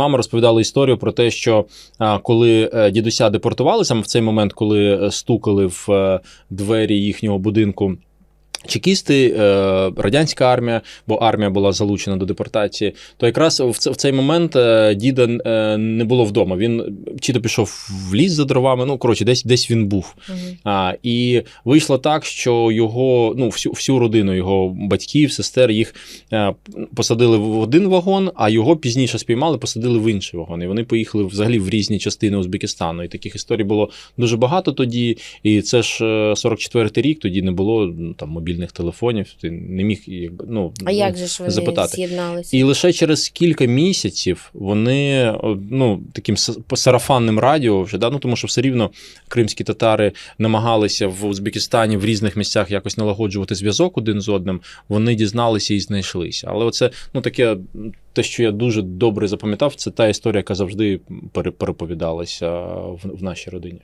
Мама розповідала історію про те, що коли е, дідуся депортували, саме в цей момент, коли е, стукали в е, двері їхнього будинку. Чекісти, радянська армія, бо армія була залучена до депортації, то якраз в цей момент діда не було вдома. Він чи то пішов в ліс за дровами, ну коротше, десь десь він був. Мгм. А, і вийшло так, що його, ну, всю, всю родину, його батьків, сестер, їх е, посадили в один вагон, а його пізніше спіймали, посадили в інший вагон. І вони поїхали взагалі в різні частини Узбекистану. І таких історій було дуже багато тоді. І це ж е, 44-й рік, тоді не було ну, там мобільних телефонів. Ти не міг якби, ну, А як же ж вони запитати. з'єдналися? і лише через кілька місяців вони ну, таким с- по сарафанним радіо вже, да, ну, тому що все рівно кримські татари намагалися в Узбекистані в різних місцях якось налагоджувати зв'язок один з одним. Вони дізналися і знайшлися. Але оце ну, таке, те, що я дуже добре запам'ятав, це та історія, яка завжди пере- переповідалася в нашій родині.